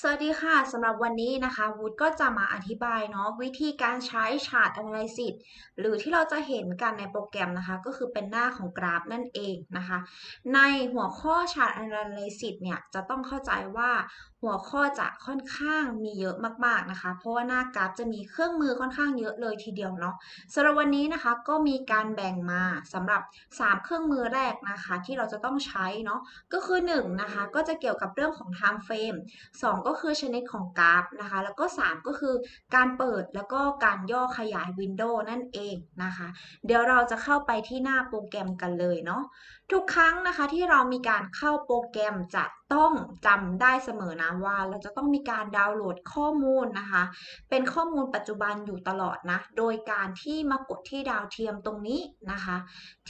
สวัสดีค่ะสำหรับวันนี้นะคะวูดก็จะมาอธิบายเนาะวิธีการใช้ Chart Analysis หรือที่เราจะเห็นกันในโปรแกรมนะคะ ก็คือเป็นหน้าของกราฟนั่นเองนะคะ ในหัวข้อ Chart Analysis เนี่ยจะต้องเข้าใจว่า หัวข้อจะค่อนข้างมีเยอะมากๆนะคะ เพราะว่าหน้ากราฟจะมีเครื่องมือค่อนข้างเยอะเลยทีเดียวเนาะสำหรับวันนี้นะคะก็มีการแบ่งมาสำหรับ 3 เครื่องมือแรกนะคะ ที่เราจะต้องใช้เนาะก็คือ1นะคะก็จะเกี่ยวกับเรื่องของ time frame 2 ก็คือชนิดของกราฟนะคะ แล้วก็ 3 ก็คือการเปิดแล้วก็การย่อขยายวินโดว์นั่นเองนะคะ เดี๋ยวเราจะเข้าไปที่หน้าโปรแกรมกันเลยเนาะทุกครั้งนะคะที่เรามีการเข้าโปรแกรมจะต้องจำได้เสมอนะว่า เราจะต้องมีการดาวน์โหลดข้อมูลนะคะ เป็นข้อมูลปัจจุบันอยู่ตลอดนะ โดยการที่มากดที่ดาวเทียมตรงนี้นะคะ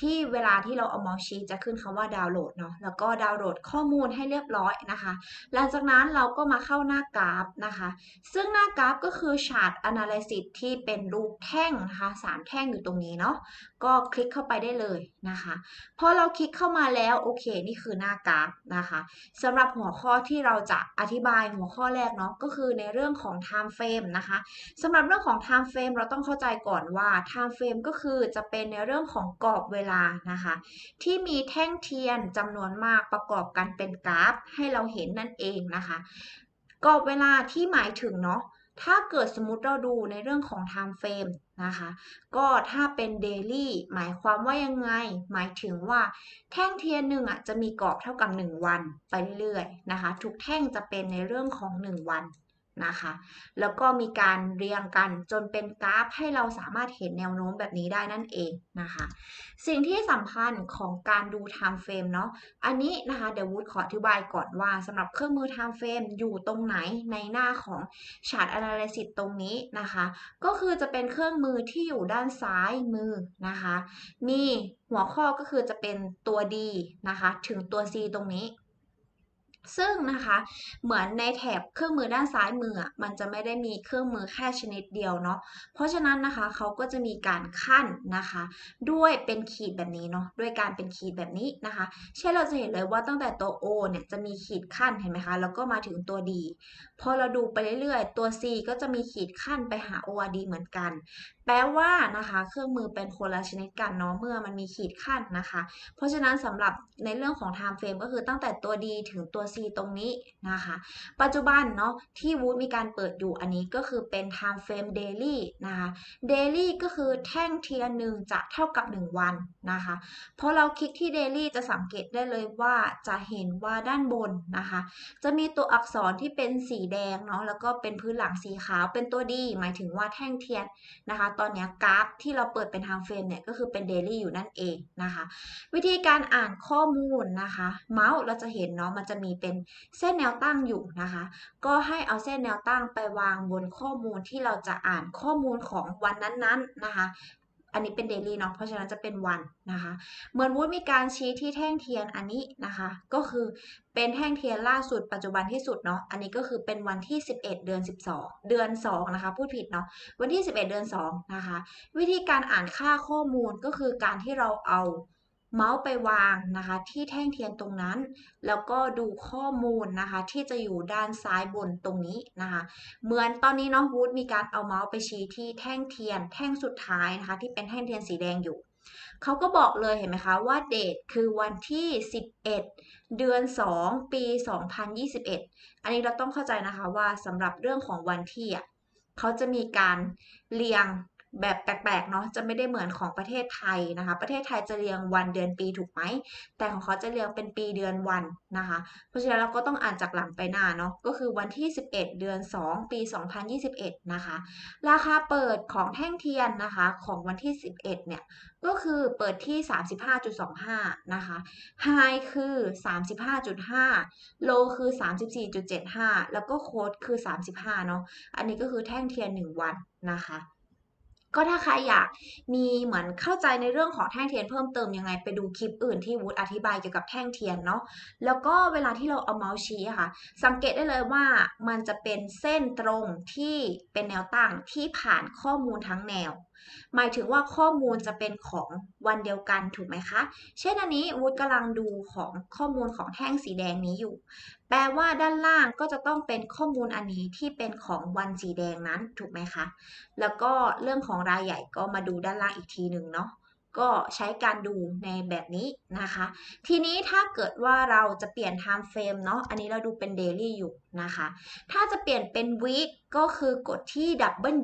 ที่เวลาที่เราเอาเมาส์ชี้จะขึ้นคำว่าดาวน์โหลดเนาะแล้วก็ดาวน์โหลดข้อมูลให้เรียบร้อยนะคะ หลังจากนั้นเราก็มาเข้าหน้ากราฟนะคะ ซึ่งหน้ากราฟก็คือ Chart Analysis ที่เป็นรูปแท่งนะคะสามแท่งอยู่ตรงนี้เนาะก็คลิกเข้าไปได้เลย นะคะพอเราคลิกเข้ามาแล้วโอเคนี่คือหน้ากราฟนะคะสำหรับหัวข้อที่เราจะอธิบายหัวข้อแรกเนาะก็คือในเรื่องของ time frame นะคะสำหรับเรื่องของ time frame เราต้องเข้าใจก่อนว่า time frame ก็คือจะเป็นในเรื่องของกรอบเวลานะคะที่มีแท่งเทียนจำนวนมากประกอบกันเป็นกราฟ ให้เราเห็นนั่นเองนะคะกรอบเวลาที่หมายถึงเนาะถ้าเกิดสมมติเราดูในเรื่องของ time frame นะคะ ก็ถ้าเป็น daily หมายความว่ายังไง หมายถึงว่าแท่งเทียนหนึ่งอะจะมีกรอบเท่ากับ 1 วันไปเรื่อยๆนะคะ ทุกแท่งจะเป็นในเรื่องของ 1 วัน นะคะ แล้วก็มีการเรียงกันจนเป็นกราฟให้เราสามารถเห็นแนวโน้มแบบนี้ได้นั่นเองนะคะ สิ่งที่สำคัญของการดู time frame เนาะ อันนี้นะคะเดี๋ยววูดขออธิบายก่อนว่าสำหรับเครื่องมือ time frame อยู่ตรงไหนในหน้าของ chart analysis ตรงนี้นะคะ ก็คือจะเป็นเครื่องมือที่อยู่ด้านซ้ายมือนะคะ มีหัวข้อก็คือจะเป็นตัว D นะคะ ถึงตัว C ตรงนี้ ซึ่งนะคะเหมือนในแถบเครื่องมือด้านซ้ายมือมันจะไม่ได้มีเครื่องมือแค่ชนิดเดียวเนาะเพราะฉะนั้นนะคะเขาก็จะมีการขั้นนะคะ ด้วยเป็นขีดแบบนี้เนาะด้วยการเป็นขีดแบบนี้นะคะ เช่นเราจะเห็นเลยว่าตั้งแต่ตัว O เนี่ยจะมีขีดขั้นเห็นไหมคะแล้วก็มาถึงตัว D พอเราดูไปเรื่อยๆ ตัว C ก็จะมีขีดขั้นไปหา ORD เหมือนกัน แปลว่านะคะ เครื่องมือเป็นคนละชนิดกันเนาะเมื่อมันมีขีดขั้นนะคะ เพราะฉะนั้นสำหรับในเรื่องของ time frame ก็คือตั้งแต่ตัว D ถึงตัว C ตรงนี้นะคะ ปัจจุบันเนาะที่วูดมีการเปิดอยู่อันนี้ก็คือเป็น time frame daily นะคะ daily ก็คือแท่งเทียนหนึ่งจะเท่ากับ 1 วันนะคะพอเราคลิกที่ daily จะสังเกตได้เลยว่าจะเห็นว่าด้านบนนะคะ จะมีตัวอักษรที่เป็นสีแดงเนาะแล้วก็เป็นพื้นหลังสีขาวเป็นตัว D หมายถึงว่าแท่งเทียนนะคะ ตอนนี้กราฟที่เราเปิดเป็น time frame เนี่ยก็คือเป็น daily อยู่นั่นเองนะคะ วิธีการอ่านข้อมูลนะคะ เมาส์เราจะเห็นเนาะมันจะมีเป็นเส้นแนวตั้งอยู่นะคะ ก็ให้เอาเส้นแนวตั้งไปวางบนข้อมูลที่เราจะอ่านข้อมูลของวันนั้นๆนะคะ อันนี้เป็นเดลี่เนาะเพราะฉะนั้นจะเป็นวันนะคะ เหมือนวุฒิมีการชี้ที่แท่งเทียนอันนี้นะคะ ก็คือเป็นแท่งเทียนล่าสุดปัจจุบันที่สุดเนาะอันนี้ก็คือเป็นวันที่ 11 เดือน 12 เดือน 2 นะคะ พูดผิดเนาะวันที่ 11 เดือน 2 นะคะ วิธีการอ่านค่าข้อมูลก็คือการที่เราเอา เมาส์ไปวางนะคะที่แท่งเทียนตรงนั้น แล้วก็ดูข้อมูลนะคะที่จะอยู่ด้านซ้ายบนตรงนี้นะคะ เหมือนตอนนี้น้องวูดมีการเอาเมาส์ไปชี้ที่แท่งเทียน แท่งสุดท้ายนะคะที่เป็นแท่งเทียนสีแดงอยู่เขาก็บอกเลยเห็นไหมคะว่าเดทคือวันที่ 11 เดือน 2 ปี 2021 อันนี้เราต้องเข้าใจนะคะว่าสำหรับเรื่องของวันที่อะเขาจะมีการเรียง แบบแปลกๆเนาะจะไม่ได้เหมือนของประเทศไทยนะคะ ประเทศไทยจะเรียงวันเดือนปีถูกไหม แต่ของเขาจะเรียงเป็นปีเดือนวันนะคะ เพราะฉะนั้นเราก็ต้องอ่านจากหลังไปหน้าเนาะก็คือวันที่ 11 เดือน 2 ปี 2021 นะคะ ราคาเปิดของแท่งเทียนนะคะของวันที่ 11 เนี่ยก็คือเปิดที่ 35.25 นะคะ High คือ 35.5 Low คือ 34.75 แล้วก็โค้ดคือ 35 เนาะอันนี้ก็คือแท่งเทียน 1 วันนะคะ ก็ถ้าใครอยากมีเหมือนเข้าใจในเรื่องของแท่งเทียนเพิ่มเติมยังไงไปดูคลิปอื่นที่วูดอธิบายเกี่ยวกับแท่งเทียนเนาะแล้วก็เวลาที่เราเอาเมาส์ชี้ค่ะ สังเกตได้เลยว่ามันจะเป็นเส้นตรงที่เป็นแนวตั้งที่ผ่านข้อมูลทั้งแนว หมายถึงว่าข้อมูลจะเป็นของวันเดียวกันถูกไหมคะ เช่นอันนี้วูดกำลังดูของข้อมูลของแท่งสีแดงนี้อยู่ แปลว่าด้านล่างก็จะต้องเป็นข้อมูลอันนี้ที่เป็นของวันสีแดงนั้นถูกไหมคะ แล้วก็เรื่องของรายใหญ่ก็มาดูด้านล่างอีกทีหนึ่งเนาะ ก็ใช้การดูในแบบนี้นะคะ ทีนี้ถ้าเกิดว่าเราจะเปลี่ยน time frame เนาะอันนี้เราดูเป็น daily อยู่นะคะ ถ้าจะเปลี่ยนเป็น week ก็คือกดที่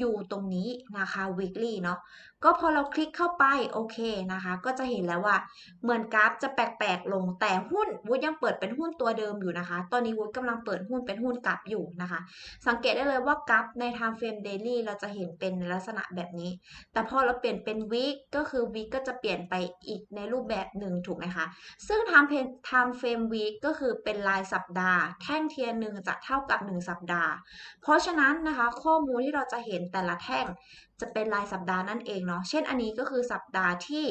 W ตรงนี้นะคะ weekly เนาะ ก็พอเราคลิกเข้าไปโอเคนะคะ ก็จะเห็นแล้วว่า เหมือนกราฟจะแปลกๆลงแต่หุ้นวุฒยังเปิดเป็นหุ้นตัวเดิมอยู่นะคะ ตอนนี้วุฒกำลังเปิดหุ้นเป็นหุ้นกราฟอยู่นะคะ สังเกตได้เลยว่ากราฟใน time frame daily เราจะเห็นเป็นลักษณะแบบนี้ แต่พอเราเปลี่ยนเป็น week ก็คือ week ก็จะเปลี่ยนไปอีกในรูปแบบหนึ่งถูกไหมคะซึ่ง time frame time frame week ก็คือเป็นรายสัปดาห์ แท่งเทียนหนึ่งจะเท่ากับ 1 สัปดาห์ เพราะฉะนั้นนะคะ ข้อมูลที่เราจะเห็นแต่ละแท่ง จะเป็นรายสัปดาห์นั่นเองเนาะ เช่นอันนี้ก็คือสัปดาห์ที่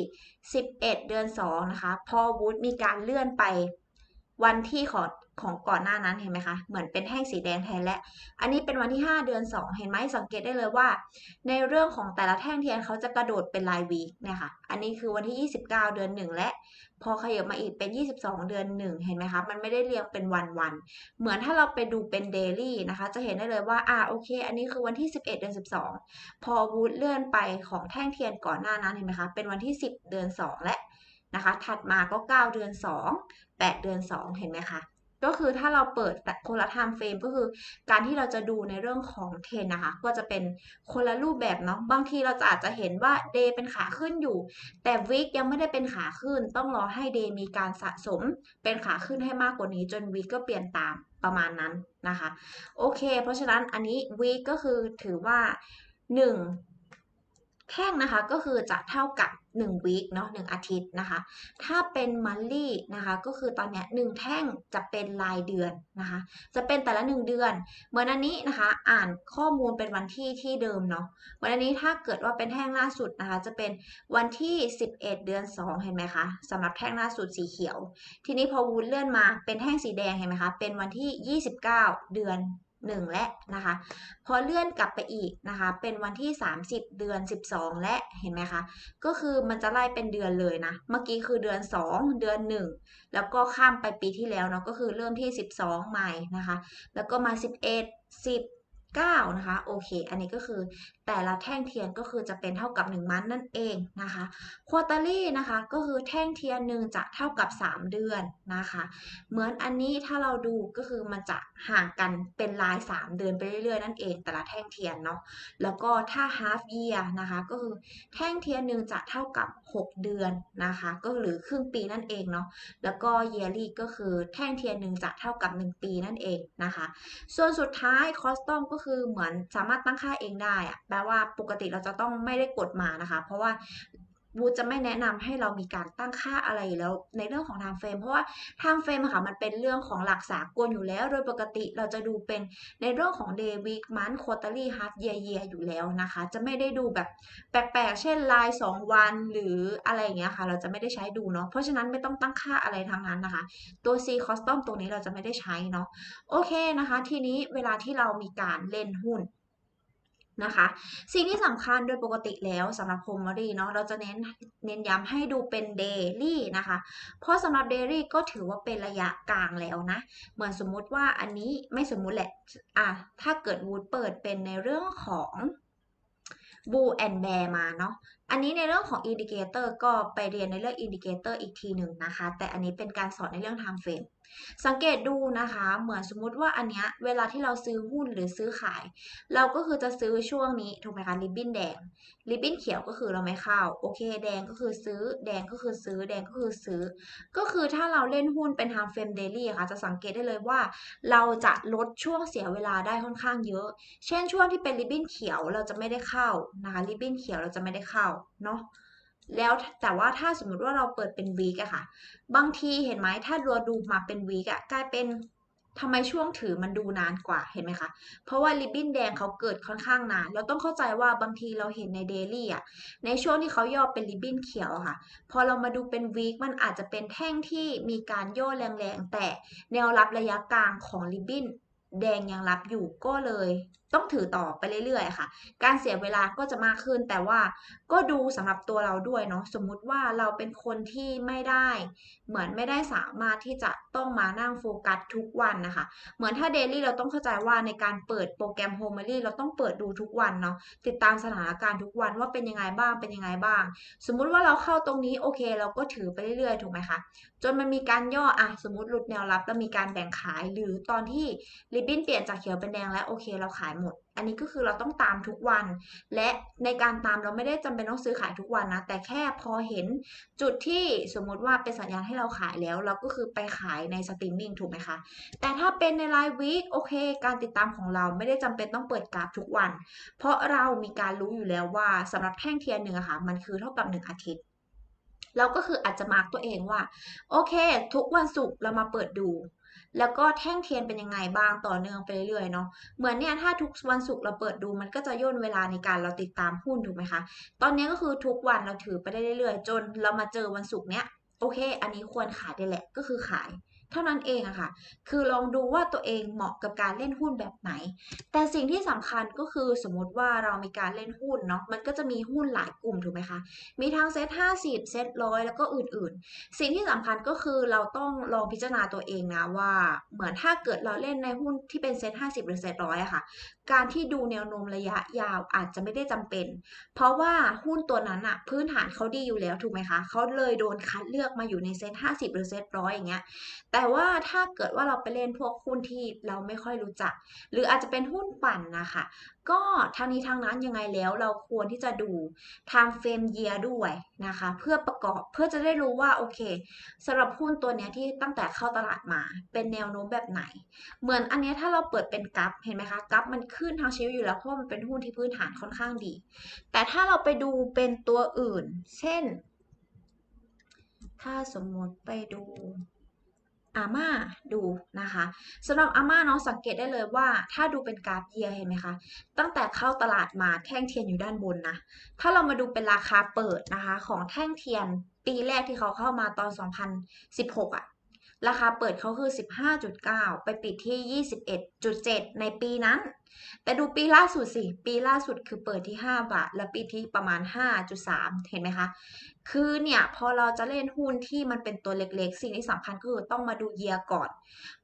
11 เดือน 2 นะคะ พอวูดมีการเลื่อนไปวันที่ของ ของก่อนหน้านั้นเห็นไหมคะ เหมือนเป็นแท่งสีแดงแทนและ อันนี้เป็นวันที่ 5 เดือน 2 เห็นไหมสังเกตได้เลยว่า ในเรื่องของแต่ละแท่งเทียนเขาจะกระโดดเป็นรายวีคเนี่ยค่ะ อันนี้คือวันที่ 29 เดือน 1 และ พอขยับมาอีกเป็น 22 เดือน 1 เห็นไหมคะ มันไม่ได้เรียงเป็นวันๆเหมือนถ้าเราไปดูเป็นเดลี่นะคะ จะเห็นได้เลยว่า อ่าโอเค อันนี้คือวันที่ 11 เดือน 12 พอวูดเลื่อนไปของแท่งเทียนก่อนหน้านั้นเห็นไหมคะ เป็นวันที่ 10 เดือน 2 และนะคะ ถัดมาก็ 9 เดือน 2 8 เดือน 2 เห็นไหมคะ ก็คือถ้าเราเปิดแต่คนละ time frame ก็คือ การที่เราจะดูในเรื่องของเทรนนะคะ ก็จะเป็นคนละรูปแบบเนาะบางทีเราจะอาจจะเห็นว่า day เป็นขาขึ้นอยู่ แต่ week ยังไม่ได้เป็นขาขึ้น ต้องรอให้ day มีการสะสมเป็นขาขึ้นให้มากกว่านี้ จน week ก็เปลี่ยนตามประมาณนั้นนะคะ โอเค เพราะฉะนั้นอันนี้ week ก็คือถือว่า 1 แท่งนะคะก็คือจะเท่ากับ1 week เนาะ1อาทิตย์นะคะ ถ้าเป็น monthly นะคะก็คือตอนเนี้ย1แท่งจะเป็นรายเดือนนะคะ จะเป็นแต่ละ 1 เดือน เหมือนอันนี้นะคะ อ่านข้อมูลเป็นวันที่ที่เดิมเนาะเหมือนอันนี้ถ้าเกิดว่าเป็นแท่งล่าสุดนะคะ จะเป็นวันที่ 11 เดือน 2 เห็นไหมคะสำหรับแท่งล่าสุดสีเขียว ทีนี้พอวูดเลื่อนมาเป็นแท่งสีแดงเห็นไหมคะเป็นวันที่ 29 เดือน 1 และนะคะ พอเลื่อนกลับไปอีกนะคะ เป็นวันที่ 30 เดือน 12 และเห็นไหมคะ ก็คือมันจะไล่เป็นเดือนเลยนะ เมื่อกี้คือเดือน 2 เดือน 1 แล้วก็ข้ามไปปีที่แล้วเนาะก็คือเริ่มที่ 12 ใหม่นะคะ แล้วก็มา 11 10 9 นะคะ โอเค อันนี้ก็คือ แต่ละแท่งเทียนก็คือจะเป็นเท่ากับ 1 มันนั่นเองนะคะควอเตอรี่นะคะก็คือแท่งเทียนหนึ่งจะเท่ากับ 3 เดือนนะคะ เหมือนอันนี้ถ้าเราดูก็คือมันจะห่างกันเป็นลาย 3 เดือนไปเรื่อยๆ นั่นเอง แต่ละแท่งเทียนเนาะแล้วก็ถ้า half year นะคะก็คือแท่งเทียนหนึ่งจะเท่ากับ 6 เดือนนะคะก็หรือครึ่งปีนั่นเองเนาะแล้วก็ yearly ก็คือแท่งเทียนหนึ่งจะเท่ากับ 1 ปีนั่นเองนะคะ ส่วนสุดท้าย custom ก็คือเหมือนสามารถตั้งค่าเองได้อะว่าปกติเราจะต้องไม่ได้กดมานะคะ เพราะว่าวูจะไม่แนะนำให้เรามีการตั้งค่าอะไรแล้วในเรื่องของ time frame เพราะว่า time frame อะค่ะมันเป็นเรื่องของหลักสากลอยู่แล้ว โดยปกติเราจะดูเป็นในเรื่องของ day week month quarterly half year year อยู่แล้วนะคะ จะไม่ได้ดูแบบแปลกๆ เช่นราย 2 วันหรืออะไรอย่างเงี้ยค่ะ เราจะไม่ได้ใช้ดูเนาะเพราะฉะนั้นไม่ต้องตั้งค่าอะไรทางนั้นนะคะ ตัว C custom ตรงนี้เราจะไม่ได้ใช้เนาะโอเคนะคะ ทีนี้เวลาที่เรามีการเล่นหุ้น นะคะ สิ่งที่สำคัญโดยปกติแล้วสำหรับโฮมอรี่เนาะเราจะเน้นเน้นย้ำให้ดูเป็นเดลี่นะคะ เพราะสำหรับเดลี่ก็ถือว่าเป็นระยะกลางแล้วนะ เหมือนสมมุติว่าอันนี้ไม่สมมุติแหละอะถ้าเกิดวูดเปิดเป็นในเรื่องของบูแอนแบร์มาเนาะ อันนี้ในเรื่องของอินดิเคเตอร์ก็ไปเรียนในเรื่องอินดิเคเตอร์อีกทีหนึ่งนะคะ แต่อันนี้เป็นการสอนในเรื่อง time frame สังเกตดูนะคะ เหมือนสมมุติว่าอันเนี้ยเวลาที่เราซื้อหุ้นหรือซื้อขาย เราก็คือจะซื้อช่วงนี้ถูกไหมคะริบบิ้นแดงริบบิ้นเขียวก็คือเราไม่เข้าโอเค แดงก็คือซื้อ แดงก็คือซื้อ แดงก็คือซื้อ ก็คือถ้าเราเล่นหุ้นเป็น time frame daily ค่ะ จะสังเกตได้เลยว่า เราจะลดช่วงเสียเวลาได้ค่อนข้างเยอะ เช่นช่วงที่เป็นริบบิ้นเขียวเราจะไม่ได้เข้านะคะริบบิ้นเขียวเราจะไม่ได้เข้าเนาะ แล้วแต่ว่าถ้าสมมติว่าเราเปิดเป็นวีกอะค่ะ บางทีเห็นไหมถ้าเรัวดูมาเป็นวีกอะกลายเป็นทำไมช่วงถือมันดูนานกว่าเห็นไหมคะ เพราะว่าริบบิ้นแดงเขาเกิดค่อนข้างนาน เราต้องเข้าใจว่าบางทีเราเห็นในเดลี่อะในช่วงที่เขาย่อเป็นริบบิ้นเขียวค่ะ พอเรามาดูเป็นวีคมันอาจจะเป็นแท่งที่มีการย่อแรงๆ แต่แนวรับระยะกลางของริบบิ้นแดงยังรับอยู่ก็เลย ต้องถือต่อไปเรื่อยๆค่ะ การเสียเวลาก็จะมากขึ้น แต่ว่าก็ดูสำหรับตัวเราด้วยเนาะ สมมุติว่าเราเป็นคนที่ไม่ได้ เหมือนไม่ได้สามารถที่จะต้องมานั่งโฟกัสทุกวันนะคะ เหมือนถ้าเดลี่เราต้องเข้าใจว่าในการเปิดโปรแกรมโฮม e ลี่เราต้องเปิดดูทุกวันเนาะ ติดตามสถานการณ์ทุกวันว่าเป็นยังไงบ้าง เป็นยังไงบ้าง สมมุติว่าเราเข้าตรงนี้โอเค เราก็ถือไปเรื่อยๆ ถูกไหมคะ จนมันมีการย่ออะสมมติหลุดแนวรับแล้วมีการแบ่งขาย หรือตอนที่ริบบิ้นเปลี่ยนจากเขียวเป็นแดงแล้วโอเค เราขาย อันนี้ก็คือเราต้องตามทุกวัน และในการตามเราไม่ได้จำเป็นต้องซื้อขายทุกวันนะ แต่แค่พอเห็นจุดที่สมมุติว่าเป็นสัญญาณให้เราขายแล้ว เราก็คือไปขายในสตรีมมิ่งถูกไหมคะ แต่ถ้าเป็นในรายวีคโอเค การติดตามของเราไม่ได้จำเป็นต้องเปิดกราฟทุกวัน เพราะเรามีการรู้อยู่แล้วว่าสำหรับแท่งเทียนหนึ่งอะค่ะมันคือเท่ากับหนึ่งอาทิตย์เราก็คืออาจจะมาร์กตัวเองว่า โอเค ทุกวันศุกร์เรามาเปิดดู แล้วก็แท่งเทียนเป็นยังไงบ้างต่อเนื่องไปเรื่อยๆเนาะเหมือนเนี่ยถ้าทุกวันศุกร์เราเปิดดูมันก็จะย่นเวลาในการเราติดตามหุ้นถูกไหมคะ ตอนนี้ก็คือทุกวันเราถือไปได้เรื่อยๆ จนเรามาเจอวันศุกร์เนี้ยโอเค อันนี้ควรขายได้แหละก็คือขาย เท่านั้นเองอะค่ะ คือลองดูว่าตัวเองเหมาะกับการเล่นหุ้นแบบไหน แต่สิ่งที่สำคัญก็คือสมมติว่าเรามีการเล่นหุ้นเนาะ มันก็จะมีหุ้นหลายกลุ่มถูกไหมคะ มีทั้งเซ็ตห้าสิบเซ็ตร้อยแล้วก็อื่นๆ สิ่งที่สำคัญก็คือเราต้องลองพิจารณาตัวเองนะว่า เหมือนถ้าเกิดเราเล่นในหุ้นที่เป็นเซ็ตห้าสิบหรือเซ็ตร้อยอะค่ะ การที่ดูแนวโน้มระยะยาวอาจจะไม่ได้จำเป็น เพราะว่าหุ้นตัวนั้นอะพื้นฐานเขาดีอยู่แล้วถูกไหมคะเขาเลยโดนคัดเลือกมาอยู่ในเซ็ตห้าสิบหรือเซ็ตร้อยอย่างเงี้ยแต่แต่ว่าถ้าเกิดว่าเราไปเล่นพวกหุ้นที่เราไม่ค่อยรู้จัก หรืออาจจะเป็นหุ้นปั่นนะคะ ก็ทางนี้ทางนั้นยังไงแล้วเราควรที่จะดู time frame year ด้วยนะคะ เพื่อประกอบเพื่อจะได้รู้ว่าโอเคสำหรับหุ้นตัวนี้ที่ตั้งแต่เข้าตลาดมาเป็นแนวโน้มแบบไหน เหมือนอันนี้ถ้าเราเปิดเป็นกราฟเห็นไหมคะกราฟมันขึ้นทางชีวิตอยู่แล้วเพราะมันเป็นหุ้นที่พื้นฐานค่อนข้างดี แต่ถ้าเราไปดูเป็นตัวอื่น เช่น ถ้าสมมติไปดู อาม่าดูนะคะสำหรับอาม่าเนาะสังเกตได้เลยว่า ถ้าดูเป็นกราฟเยียเห็นไหมคะตั้งแต่เข้าตลาดมาแท่งเทียนอยู่ด้านบนนะถ้าเรามาดูเป็นราคาเปิดนะคะของแท่งเทียนปีแรกที่เขาเข้ามาตอน 2016อะราคาเปิดเขาคือ 15.9 ไปปิดที่ 21.7 ในปีนั้น แต่ดูปีล่าสุดสิ ปีล่าสุดคือเปิดที่ 5 บาท และปีที่ประมาณ 5.3 เห็นไหมคะ คือเนี่ยพอเราจะเล่นหุ้นที่มันเป็นตัวเล็กๆ สิ่งที่สำคัญก็คือต้องมาดูเยียก่อน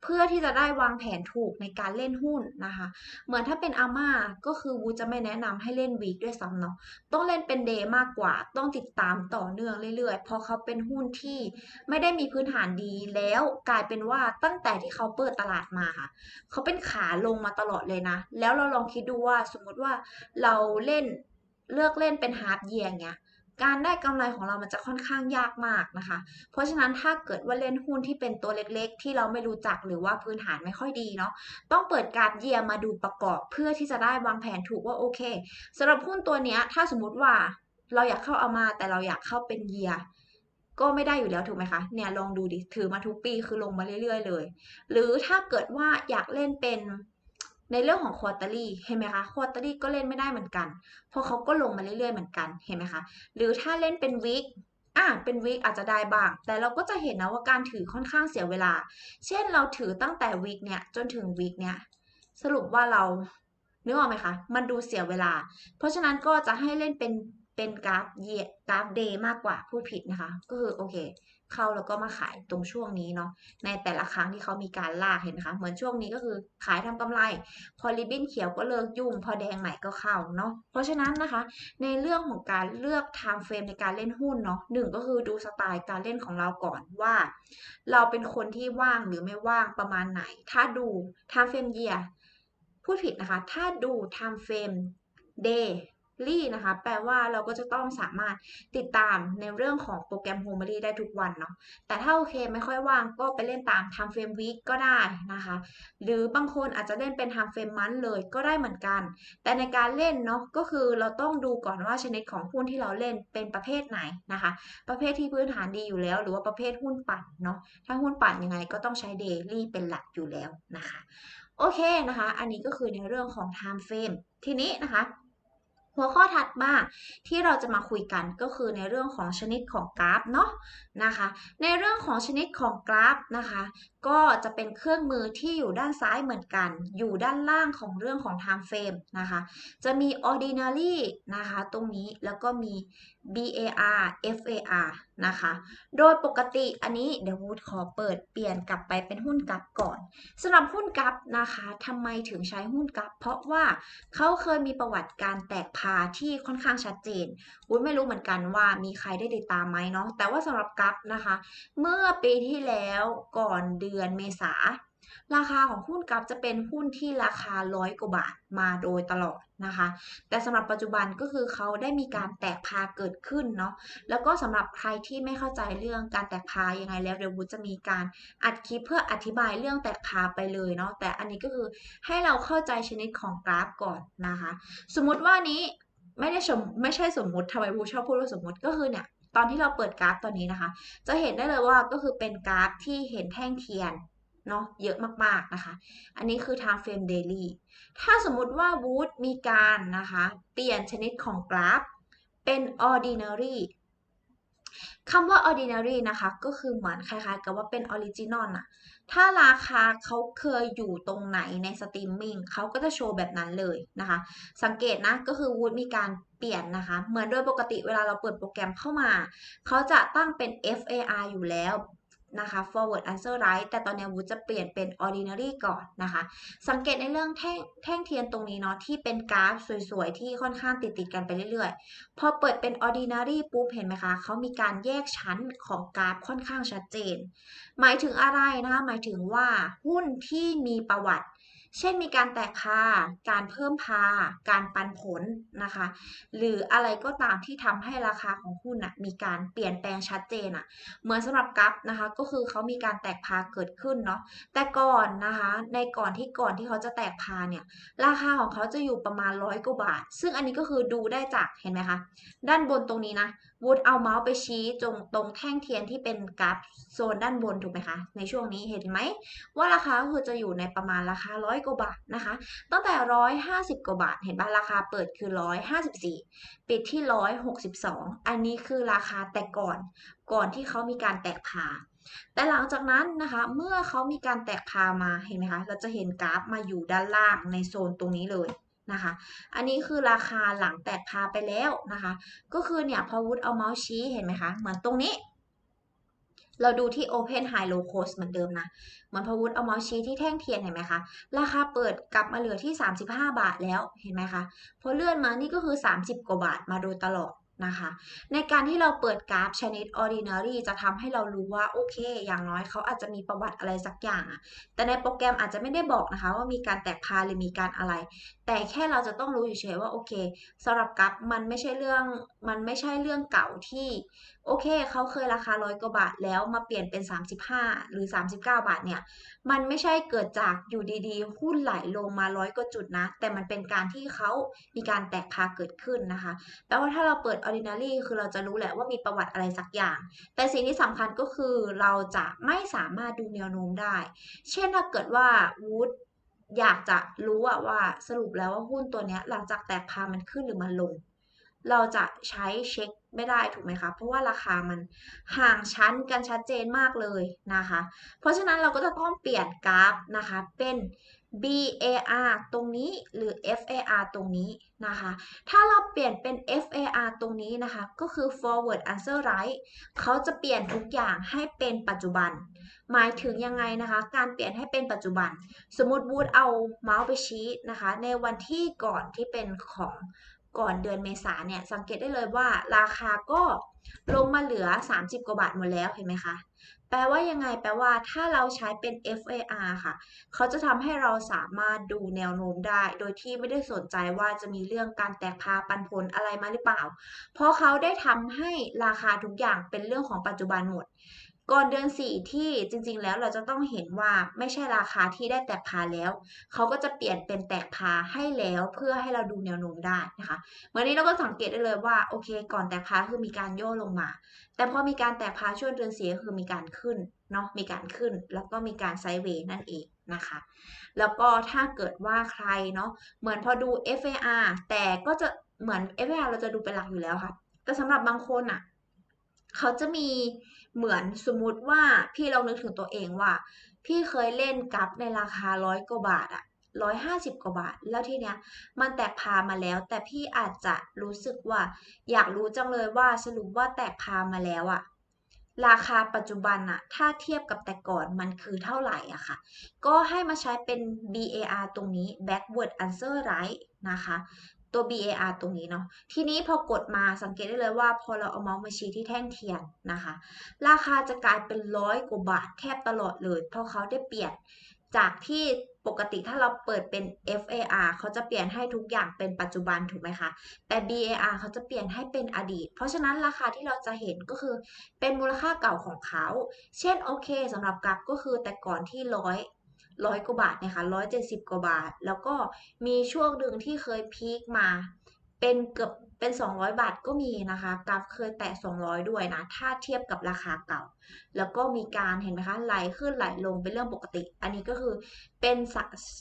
เพื่อที่จะได้วางแผนถูกในการเล่นหุ้นนะคะ เหมือนถ้าเป็นอาม่าก็คือวูจะไม่แนะนำให้เล่นวีคด้วยซ้ำเนาะ ต้องเล่นเป็นเดย์มากกว่า ต้องติดตามต่อเนื่องเรื่อยๆเพราะเขาเป็นหุ้นที่ไม่ได้มีพื้นฐานดีแล้วกลายเป็นว่าตั้งแต่ที่เขาเปิดตลาดมาค่ะ เขาเป็นขาลงมาตลอดเลยนะแล้วเราลองคิดดูว่าสมมติว่าเราเล่นเลือกเล่นเป็นฮาร์ดเยียร์เงี้ยการได้กำไรของเรามันจะค่อนข้างยากมากนะคะ เพราะฉะนั้นถ้าเกิดว่าเล่นหุ้นที่เป็นตัวเล็กๆ ที่เราไม่รู้จักหรือว่าพื้นฐานไม่ค่อยดีเนาะ ต้องเปิดการเยียมาดูประกอบเพื่อที่จะได้วางแผนถูกว่าโอเคสำหรับหุ้นตัวเนี้ยถ้าสมมติว่าเราอยากเข้าเอามาแต่เราอยากเข้าเป็นเยียก็ไม่ได้อยู่แล้วถูกไหมคะ เนี่ยลองดูดิ ถือมาทุกปีคือลงมาเรื่อยๆ เลย หรือถ้าเกิดว่าอยากเล่นเป็น ในเรื่องของควอเตอรี่เห็นไหมคะควอเตอรี่ก็เล่นไม่ได้เหมือนกันเพราะเขาก็ลงมาเรื่อยๆเหมือนกันเห็นไหมคะหรือถ้าเล่นเป็นวิกอะเป็นวิกอาจจะได้บ้าง แต่เราก็จะเห็นนะว่าการถือค่อนข้างเสียเวลา เช่นเราถือตั้งแต่วิกเนี่ยจนถึงวิกเนี่ยสรุปว่าเรานึกออกไหมคะ มันดูเสียเวลา เพราะฉะนั้นก็จะให้เล่นเป็นเป็นกราฟเยียกราฟเดย์มากกว่าพูดผิดนะคะ ก็คือโอเค เข้าแล้วก็มาขายตรงช่วงนี้เนาะในแต่ละครั้งที่เขามีการลากเห็นไหมคะเหมือนช่วงนี้ก็คือขายทำกำไร พอริบบิ้นเขียวก็เลิกยุ่ง พอแดงใหม่ก็เข้าเนาะเพราะฉะนั้นนะคะ ในเรื่องของการเลือก time frame ในการเล่นหุ้นเนาะหนึ่งก็คือดูสไตล์การเล่นของเราก่อนว่า เราเป็นคนที่ว่างหรือไม่ว่างประมาณไหน ถ้าดู time frame year พูดผิดนะคะ ถ้าดู time frame day ลี่นะคะ แปลว่าเราก็จะต้องสามารถติดตามในเรื่องของโปรแกรม h o m e ลี่ได้ทุกวันเนาะ แต่ถ้าโอเคไม่ค่อยว่างก็ไปเล่นตาม Time Frame Week ก็ได้นะคะ หรือบางคนอาจจะเล่นเป็น Time Frame Month เลยก็ได้เหมือนกัน แต่ในการเล่นเนาะก็คือเราต้องดูก่อนว่าชนิดของหุ้นที่เราเล่นเป็นประเภทไหนนะคะ ประเภทที่พื้นฐานดีอยู่แล้ว หรือว่าประเภทหุ้นปั่นเนาะ ถ้าหุ้นปั่นยังไงก็ต้องใช้เดลี่เป็นหลักอยู่แล้วนะคะ โอเคนะคะ อันนี้ก็คือในเรื่องของ time frame ทีนี้นะคะ หัวข้อถัดมาที่เราจะมาคุยกันก็คือในเรื่องของชนิดของกราฟเนาะนะคะ ในเรื่องของชนิดของกราฟนะคะ ก็จะเป็นเครื่องมือที่อยู่ด้านซ้ายเหมือนกัน อยู่ด้านล่างของเรื่องของ time frame นะคะ จะมี ordinary นะคะ ตรงนี้แล้วก็มี BAR FAR นะคะ โดยปกติอันนี้เดี๋ยววูดขอเปิดเปลี่ยนกลับไปเป็นหุ้นกับก่อนสำหรับหุ้นกับนะคะทำไมถึงใช้หุ้นกับ เพราะว่าเขาเคยมีประวัติการแตกพาที่ค่อนข้างชัดเจนวุ้นไม่รู้เหมือนกันว่ามีใครได้ติดตามไหมเนาะแต่ว่าสำหรับกับนะคะ เมื่อปีที่แล้วก่อนเดือนเมษา ราคาของหุ้นกับจะเป็นหุ้นที่ราคาร้อยกว่าบาทมาโดยตลอดนะคะ แต่สำหรับปัจจุบันก็คือเขาได้มีการแตกพาเกิดขึ้นเนาะ แล้วก็สำหรับใครที่ไม่เข้าใจเรื่องการแตกพายังไงแล้วเดี๋ยววุฒจะมีการอัดคลิปเพื่ออธิบายเรื่องแตกพาไปเลยเนาะ แต่อันนี้ก็คือให้เราเข้าใจชนิดของกราฟก่อนนะคะ สมมุติว่านี้ไม่ได้สมไม่ใช่สมมติทำไมบูชอบพูดว่าสมมติก็คือเนี่ย ตอนที่เราเปิดกราฟตอนนี้นะคะ จะเห็นได้เลยว่าก็คือเป็นกราฟที่เห็นแท่งเทียนเนาะเยอะมาก ๆ นะคะ อันนี้คือ time frame daily ถ้าสมมุติว่าวูดมีการนะคะ เปลี่ยนชนิดของกราฟ เป็น ordinary คำว่า ordinary นะคะ ก็คือเหมือนคล้ายๆ กับว่าเป็น original อะ ถ้าราคาเขาเคยอยู่ตรงไหนในสตรีมมิ่งเขาก็จะโชว์แบบนั้นเลยนะคะ สังเกตนะก็คือวูดมีการเปลี่ยนนะคะ เหมือนโดยปกติเวลาเราเปิดโปรแกรมเข้ามา เขาจะตั้งเป็น FAR อยู่แล้ว นะคะ forward answer right แต่ตอนนี้วูจะเปลี่ยนเป็น ordinary ก่อนนะคะ สังเกตในเรื่องแท่งแท่งเทียนตรงนี้เนาะที่เป็นกราฟสวยๆ ที่ค่อนข้างติดติดกันไปเรื่อยๆ พอเปิดเป็น ordinary ปุ๊บเห็นไหมคะเขามีการแยกชั้นของกราฟค่อนข้างชัดเจน หมายถึงอะไรนะคะ หมายถึงว่าหุ้นที่มีประวัติ เช่นมีการแตกพา การเพิ่มพา การปันผลนะคะ หรืออะไรก็ตามที่ทำให้ราคาของหุ้นนะมีการเปลี่ยนแปลงชัดเจนอะเหมือนสำหรับกัฟนะคะ ก็คือเขามีการแตกพาเกิดขึ้นเนาะ แต่ก่อนนะคะ ในก่อนที่ก่อนที่เขาจะแตกพาเนี่ย ราคาของเขาจะอยู่ประมาณร้อยกว่าบาท ซึ่งอันนี้ก็คือดูได้จากเห็นไหมคะ ด้านบนตรงนี้นะวูดเอาเมาส์ไปชี้ตรงตรงแท่งเทียนที่เป็นกราฟโซนด้านบนถูกไหมคะ ในช่วงนี้เห็นไหม ว่าราคาคือจะอยู่ในประมาณราคาร้อยกว่าบาทนะคะ ตั้งแต่ร้อยห้าสิบกว่าบาท เห็นปะราคาเปิดคือร้อยห้าสิบสี่ปิดที่ร้อยหกสิบสองอันนี้คือราคาแต่ก่อนก่อนที่เขามีการแตกพาแต่หลังจากนั้นนะคะ เมื่อเขามีการแตกพามาเห็นไหมคะ เราจะเห็นกราฟมาอยู่ด้านล่างในโซนตรงนี้เลย นะคะ อันนี้คือราคาหลังแตกพาไปแล้วนะคะ ก็คือเนี่ยพอวุฒเอาเมาส์ชี้เห็นไหมคะ เหมือนตรงนี้ เราดูที่ Open High Low Cost เหมือนเดิมนะ เหมือนพอวุฒเอาเมาส์ชี้ที่แท่งเทียนเห็นไหมคะ ราคาเปิดกลับมาเหลือที่ 35 บาทแล้ว เห็นไหมคะ พอเลื่อนมานี่ก็คือ 30 กว่าบาทมาโดยตลอด นะคะ ในการที่เราเปิดกราฟชนิด ordinary จะทำให้เรารู้ว่าโอเค อย่างน้อยเขาอาจจะมีประวัติอะไรสักอย่างอะแต่ในโปรแกรมอาจจะไม่ได้บอกนะคะ ว่ามีการแตกพาหรือมีการอะไร แต่แค่เราจะต้องรู้เฉยๆว่าโอเคสำหรับกราฟมันไม่ใช่เรื่องมันไม่ใช่เรื่องเก่าที่ โอเคเขาเคยราคาร้อยกว่าบาทแล้วมาเปลี่ยนเป็น 35 หรือ 39 บาทเนี่ย มันไม่ใช่เกิดจากอยู่ดีๆ หุ้นไหลลงมาร้อยกว่าจุดนะ แต่มันเป็นการที่เขามีการแตกพาเกิดขึ้นนะคะ แปลว่าถ้าเราเปิด ordinary คือเราจะรู้แหละว่ามีประวัติอะไรสักอย่าง แต่สิ่งที่สำคัญก็คือเราจะไม่สามารถดูแนวโน้มได้ เช่นถ้าเกิดว่าวูดอยากจะรู้ว่าสรุปแล้วว่าหุ้นตัวนี้หลังจากแตกพามันขึ้นหรือมันลง เราจะใช้เช็คไม่ได้ถูกไหมคะ เพราะว่าราคามันห่างชั้นกันชัดเจนมากเลยนะคะ เพราะฉะนั้นเราก็จะต้องเปลี่ยนกราฟนะคะเป็น BAR ตรงนี้หรือ FAR ตรงนี้นะคะ ถ้าเราเปลี่ยนเป็น FAR ตรงนี้นะคะ ก็คือ forward answer right เขาจะเปลี่ยนทุกอย่างให้เป็นปัจจุบัน หมายถึงยังไงนะคะ การเปลี่ยนให้เป็นปัจจุบัน สมมติวูดเอาเมาส์ไปชี้นะคะ ในวันที่ก่อนที่เป็นของ ก่อนเดือนเมษาเนี่ยสังเกตได้เลยว่าราคาก็ลงมาเหลือ 30 กว่าบาทหมดแล้วเห็นไหมคะแปลว่ายังไงแปลว่าถ้าเราใช้เป็น FAR ค่ะ เขาจะทำให้เราสามารถดูแนวโน้มได้ โดยที่ไม่ได้สนใจว่าจะมีเรื่องการแตกพาปันผลอะไรมาหรือเปล่า เพราะเขาได้ทำให้ราคาทุกอย่างเป็นเรื่องของปัจจุบันหมด ก่อนเดือนสี่ที่จริงๆ แล้วเราจะต้องเห็นว่าไม่ใช่ราคาที่ได้แตกพาแล้ว เขาก็จะเปลี่ยนเป็นแตกพาให้แล้วเพื่อให้เราดูแนวโน้มได้นะคะเมื่อนี้เราก็สังเกตได้เลยว่าโอเค ก่อนแตกพาคือมีการย่อลงมา แต่พอมีการแตกพาช่วงเดือนสีคือมีการขึ้นเนาะมีการขึ้นแล้วก็มีการไซเวย์นั่นเองนะคะ แล้วก็ถ้าเกิดว่าใครเนาะเหมือนพอดู FAR แต่ก็จะเหมือน FAR เราจะดูเป็นหลักอยู่แล้วค่ะ แต่สำหรับบางคนอะ่ะ เขาจะมี เหมือนสมมุติว่าพี่ลองนึกถึงตัวเองว่า พี่เคยเล่นกับในราคาร้อยกว่าบาทอะร้อยห้าสิบกว่าบาท แล้วทีเนี้ยมันแตกพามาแล้ว แต่พี่อาจจะรู้สึกว่า อยากรู้จังเลยว่าสรุปว่าแตกพามาแล้วอะราคาปัจจุบันอะถ้าเทียบกับแต่ก่อนมันคือเท่าไหร่อะค่ะ ก็ให้มาใช้เป็น BAR ตรงนี้ backward answer right นะคะ ตัว BAR ตรงนี้เนาะ ทีนี้พอกดมาสังเกตได้เลยว่า พอเราเอาเมาส์มาชี้ที่แท่งเทียนนะคะ ราคาจะกลายเป็นร้อยกว่าบาทแทบตลอดเลย เพราะเขาได้เปลี่ยนจากที่ปกติถ้าเราเปิดเป็น FAR เขาจะเปลี่ยนให้ทุกอย่างเป็นปัจจุบันถูกไหมคะ แต่ BAR เขาจะเปลี่ยนให้เป็นอดีต เพราะฉะนั้นราคาที่เราจะเห็นก็คือเป็นมูลค่าเก่าของเขา เช่นโอเคสำหรับกราฟก็คือแต่ก่อนที่ร้อย ร้อยกว่าบาทนะคะร้อยเจ็ดสิบกว่าบาท แล้วก็มีช่วงหนึ่งที่เคยพีคมา เป็นเกือบเป็น 200 บาทก็มีนะคะกราฟเคยแตะ200 ด้วยนะ ถ้าเทียบกับราคาเก่า แล้วก็มีการเห็นไหมคะไหลขึ้นไหลลงเป็นเรื่องปกติ อันนี้ก็คือเป็น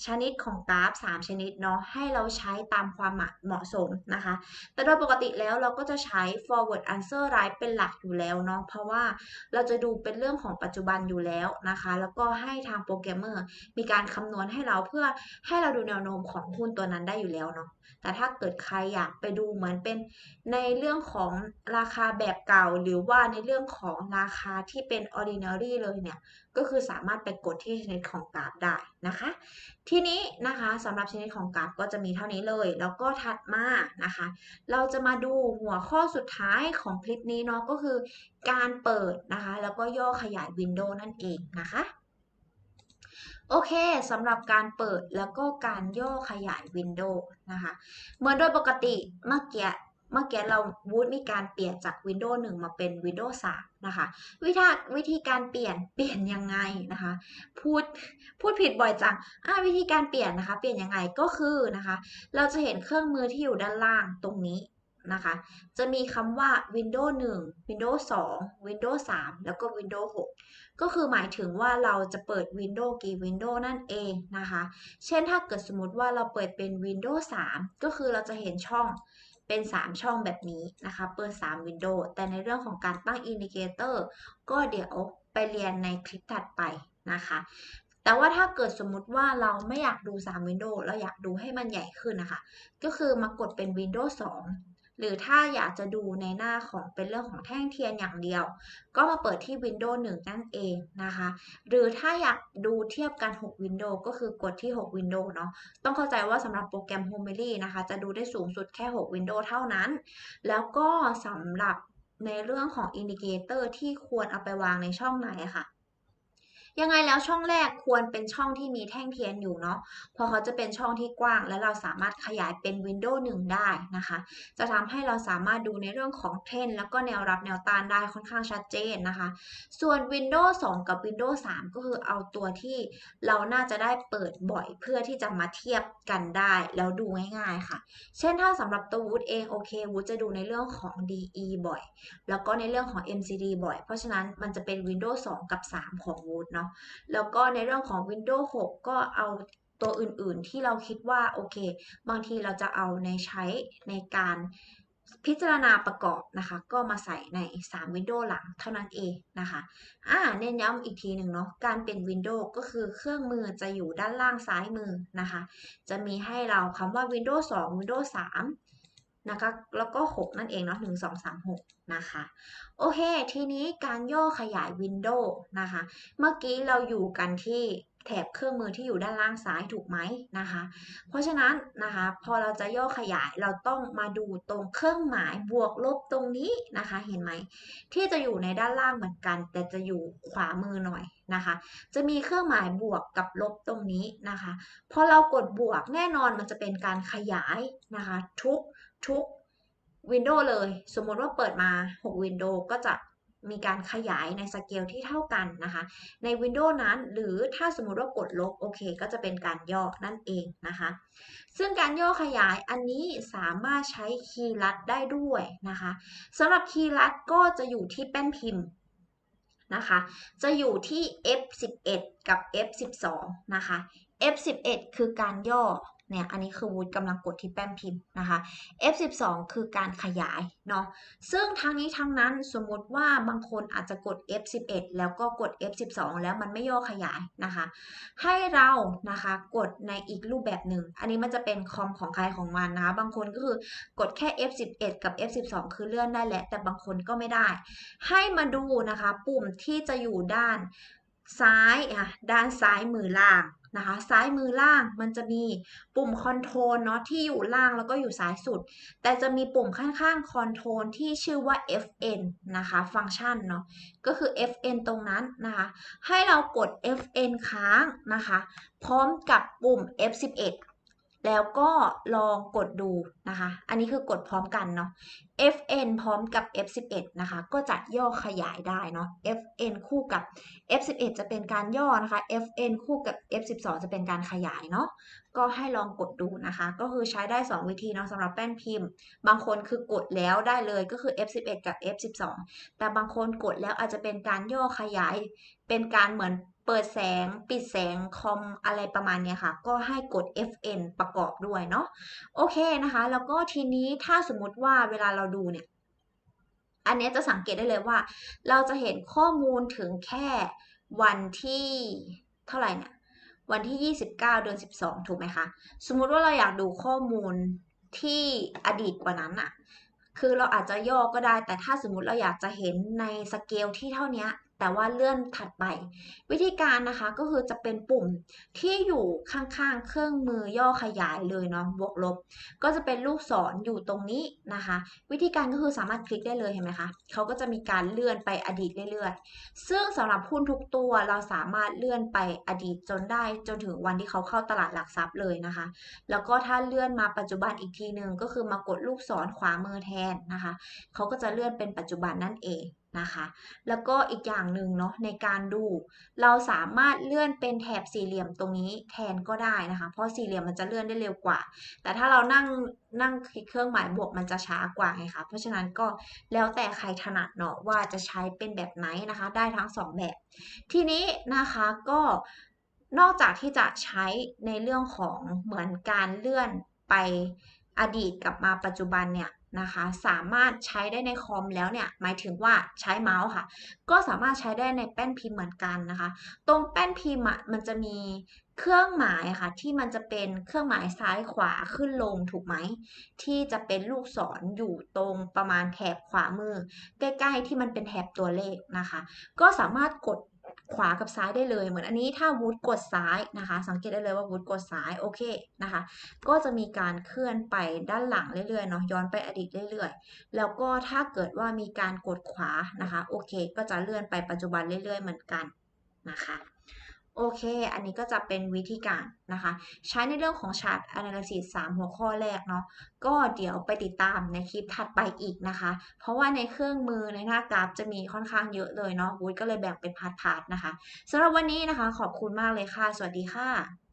ชนิดของกราฟ 3 ชนิดเนาะให้เราใช้ตามความเหมาะสมนะคะ แต่โดยปกติแล้วเราก็จะใช้ forward answer right เป็นหลักอยู่แล้วเนาะเพราะว่าเราจะดูเป็นเรื่องของปัจจุบันอยู่แล้วนะคะ แล้วก็ให้ทางโปรแกรมเมอร์มีการคำนวณให้เราเพื่อให้เราดูแนวโน้มของหุ้นตัวนั้นได้อยู่แล้วเนาะแต่ถ้าเกิดใครอยากไปดูเหมือนเป็นในเรื่องของราคาแบบเก่า หรือว่าในเรื่องของราคาทที่เป็น ordinary เลยเนี่ย ก็คือสามารถไปกดที่ชนิดของกราฟได้นะคะ ทีนี้นะคะสำหรับชนิดของกราฟก็จะมีเท่านี้เลย แล้วก็ถัดมานะคะ เราจะมาดูหัวข้อสุดท้ายของคลิปนี้เนาะก็คือการเปิดนะคะ แล้วก็ย่อขยายวินโดว์นั่นเองนะคะโอเคสำหรับการเปิดแล้วก็การย่อขยายวินโดว์นะคะ เหมือนโดยปกติเมื่อกี้ เมื่อกี้เราวูดมีการเปลี่ยนจากวินโดว์หนึ่งมาเป็นวินโดว์สามนะคะ วิธีวิธีการเปลี่ยนเปลี่ยนยังไงนะคะ พูดพูดผิดบ่อยจังอ่าวิธีการเปลี่ยนนะคะ เปลี่ยนยังไงก็คือนะคะ เราจะเห็นเครื่องมือที่อยู่ด้านล่างตรงนี้นะคะ จะมีคำว่า Windows 1 Windows 2 Windows 3 แล้วก็ Windows 6 ก็คือหมายถึงว่าเราจะเปิด Windows กี่ Windows นั่นเองนะคะ เช่นถ้าเกิดสมมติว่าเราเปิดเป็น Windows 3 ก็คือเราจะเห็นช่อง เป็น 3 ช่องแบบนี้นะคะ เปิด 3 Windows แต่ในเรื่องของการตั้งอินดิเคเตอร์ก็เดี๋ยวไปเรียนในคลิปถัดไปนะคะ แต่ว่าถ้าเกิดสมมุติว่าเราไม่อยากดู 3 Windows เราอยากดูให้มันใหญ่ขึ้นนะคะ ก็คือมากดเป็น Windows 2 หรือถ้าอยากจะดูในหน้าของเป็นเรื่องของแท่งเทียนอย่างเดียว ก็มาเปิดที่ Windows 1 นั่นเองนะคะ หรือถ้าอยากดูเทียบกัน 6 Windows ก็คือกดที่ 6 Windows เนาะต้องเข้าใจว่าสำหรับโปรแกรม h o m e l y นะคะ จะดูได้สูงสุดแค่ 6 Windows เท่านั้น แล้วก็สำหรับในเรื่องของอินดิเคเตอร์ที่ควรเอาไปวางในช่องไหนค่ะ ยังไงแล้วช่องแรกควรเป็นช่องที่มีแท่งเทียนอยู่เนาะเพราะเขาจะเป็นช่องที่กว้าง และเราสามารถขยายเป็นวินโดว์หนึ่งได้นะคะ จะทำให้เราสามารถดูในเรื่องของเทรนแล้วก็แนวรับแนวต้านได้ค่อนข้างชัดเจนนะคะ ส่วน Windows 2 กับ Windows 3 ก็คือเอาตัวที่เราน่าจะได้เปิดบ่อยเพื่อที่จะมาเทียบกันได้แล้วดูง่ายๆค่ะ เช่นถ้าสำหรับตัววูดเองโอเควูดจะดูในเรื่องของ DE บ่อย แล้วก็ในเรื่องของ MCD บ่อย เพราะฉะนั้นมันจะเป็น Windows 2 กับ 3 ของวูดเนาะแล้วก็ในเรื่องของ Windows 6 ก็เอาตัวอื่นๆ ที่เราคิดว่าโอเค บางทีเราจะเอาในใช้ในการพิจารณาประกอบนะคะ ก็มาใส่ใน3 Windows หลังเท่านั้นเองนะคะอ่าเน้นย้ำอีกทีหนึ่งเนาะการเป็น Windows ก็คือเครื่องมือจะอยู่ด้านล่างซ้ายมือนะคะ จะมีให้เราคำว่า Windows 2 Windows 3 นะคะแล้วก็ 6 นั่นเองเนาะ1 2 3 6นะคะ โอเค ทีนี้การย่อขยายวินโดว์นะคะ เมื่อกี้เราอยู่กันที่แถบเครื่องมือที่อยู่ด้านล่างซ้ายถูกไหมนะคะ เพราะฉะนั้นนะคะพอเราจะย่อขยายเราต้องมาดูตรงเครื่องหมายบวกลบตรงนี้นะคะ เห็นไหมที่จะอยู่ในด้านล่างเหมือนกัน แต่จะอยู่ขวามือหน่อยนะคะ จะมีเครื่องหมายบวกกับลบตรงนี้นะคะ พอเรากดบวกแน่นอนมันจะเป็นการขยายนะคะ ทุก ทุกวินโดว์เลย สมมติว่าเปิดมา 6 วินโดว์ก็จะมีการขยายในสเกลที่เท่ากันนะคะ ในวินโดว์นั้นหรือถ้าสมมติว่ากดลบโอเค ก็จะเป็นการย่อนั่นเองนะคะ ซึ่งการย่อขยายอันนี้สามารถใช้คีย์ลัดได้ด้วยนะคะสำหรับคีย์ลัดก็จะอยู่ที่แป้นพิมพ์นะคะ จะอยู่ที่ F11 กับ F12 นะคะ F11 คือการย่อเนี่ยอันนี้คือวูดกำลังกดที่แป้นพิมพ์นะคะ F12 คือการขยายเนาะซึ่งทั้งนี้ทั้งนั้นสมมติว่าบางคนอาจจะกด F11 แล้วก็กด F12 แล้วมันไม่ย่อขยายนะคะ ให้เรานะคะกดในอีกรูปแบบหนึ่ง อันนี้มันจะเป็นคอมของใครของมันนะคะ บางคนก็คือกดแค่ F11 กับ F12 คือเลื่อนได้แหละ แต่บางคนก็ไม่ได้ ให้มาดูนะคะ ปุ่มที่จะอยู่ด้านซ้ายอะด้านซ้ายมือล่าง นะคะ ซ้ายมือล่างมันจะมีปุ่มคอนโทรลเนาะที่อยู่ล่างแล้วก็อยู่ซ้ายสุด แต่จะมีปุ่มข้างๆคอนโทรลที่ชื่อว่า fn นะคะฟังก์ชันเนาะก็คือ fn ตรงนั้นนะคะ ให้เรากด fn ค้างนะคะ พร้อมกับปุ่ม f11 แล้วก็ลองกดดูนะคะ อันนี้คือกดพร้อมกันเนาะ fn พร้อมกับ f11 นะคะ ก็จะย่อขยายได้เนาะ fn คู่กับ f11 จะเป็นการย่อนะคะ fn คู่กับ f12 จะเป็นการขยายเนาะก็ให้ลองกดดูนะคะ ก็คือใช้ได้ 2 วิธีเนาะสำหรับแป้นพิมพ์ บางคนคือกดแล้วได้เลยก็คือ f11 กับ f12 แต่บางคนกดแล้วอาจจะเป็นการย่อขยาย เป็นการเหมือน เปิดแสงปิดแสงคอมอะไรประมาณนี้ค่ะ ก็ให้กด FN ประกอบด้วยเนาะโอเคนะคะ แล้วก็ทีนี้ถ้าสมมติว่าเวลาเราดูเนี่ย อันนี้จะสังเกตได้เลยว่า เราจะเห็นข้อมูลถึงแค่วันที่เท่าไหร่เนี่ยวันที่ 29 เดือน 12 ถูกไหมคะ สมมุติว่าเราอยากดูข้อมูลที่อดีตกว่านั้นอะคือเราอาจจะย่อก็ได้ แต่ถ้าสมมติเราอยากจะเห็นในสเกลที่เท่านี้ แต่ว่าเลื่อนถัดไป วิธีการนะคะก็คือจะเป็นปุ่มที่อยู่ข้างๆ เครื่องมือย่อขยายเลยเนาะบวกลบ ก็จะเป็นลูกศรออยู่ตรงนี้นะคะ วิธีการก็คือสามารถคลิกได้เลยเห็นไหมคะเขาก็จะมีการเลื่อนไปอดีตเรื่อยๆ ซึ่งสำหรับหุ้นทุกตัวเราสามารถเลื่อนไปอดีตจนได้จนถึงวันที่เขาเข้าตลาดหลักทรัพย์เลยนะคะ แล้วก็ถ้าเลื่อนมาปัจจุบันอีกทีหนึ่งก็คือมากดลูกศรขวามือแทนนะคะ เขาก็จะเลื่อนเป็นปัจจุบันนั่นเอง นะคะ แล้วก็อีกอย่างหนึ่งเนาะในการดู เราสามารถเลื่อนเป็นแถบสี่เหลี่ยมตรงนี้แทนก็ได้นะคะ เพราะสี่เหลี่ยมมันจะเลื่อนได้เร็วกว่า แต่ถ้าเรานั่งนั่งคลิกเครื่องหมายบวกมันจะช้ากว่าไงคะเพราะฉะนั้นก็แล้วแต่ใครถนัดเนาะว่าจะใช้เป็นแบบไหนนะคะ ได้ทั้งสองแบบ ทีนี้นะคะก็นอกจากที่จะใช้ในเรื่องของเหมือนการเลื่อนไปอดีตกลับมาปัจจุบันเนี่ย นะคะ สามารถใช้ได้ในคอมแล้วเนี่ยหมายถึงว่าใช้เมาส์ค่ะ ก็สามารถใช้ได้ในแป้นพิมพ์เหมือนกันนะคะ ตรงแป้นพิมพ์มันจะมีเครื่องหมายค่ะ ที่มันจะเป็นเครื่องหมายซ้ายขวาขึ้นลงถูกไหม ที่จะเป็นลูกศรออยู่ตรงประมาณแถบขวามือ ใกล้ๆที่มันเป็นแถบตัวเลขนะคะ ก็สามารถกด ขวากับซ้ายได้เลย เหมือนอันนี้ถ้าวูดกดซ้ายนะคะ สังเกตได้เลยว่าวูดกดซ้ายโอเคนะคะ ก็จะมีการเคลื่อนไปด้านหลังเรื่อยๆเนาะย้อนไปอดีตเรื่อยๆ แล้วก็ถ้าเกิดว่ามีการกดขวานะคะโอเค ก็จะเลื่อนไปปัจจุบันเรื่อยๆ เหมือนกันนะคะ โอเค อันนี้ก็จะเป็นวิธีการนะคะ ใช้ในเรื่องของ Chart Analysis 3 หัวข้อแรกเนาะ ก็เดี๋ยวไปติดตามในคลิปถัดไปอีกนะคะ เพราะว่าในเครื่องมือในหน้ากราฟจะมีค่อนข้างเยอะเลยเนาะวุ้ยก็เลยแบ่งเป็นพาร์ทๆนะคะสำหรับวันนี้นะคะ ขอบคุณมากเลยค่ะ สวัสดีค่ะ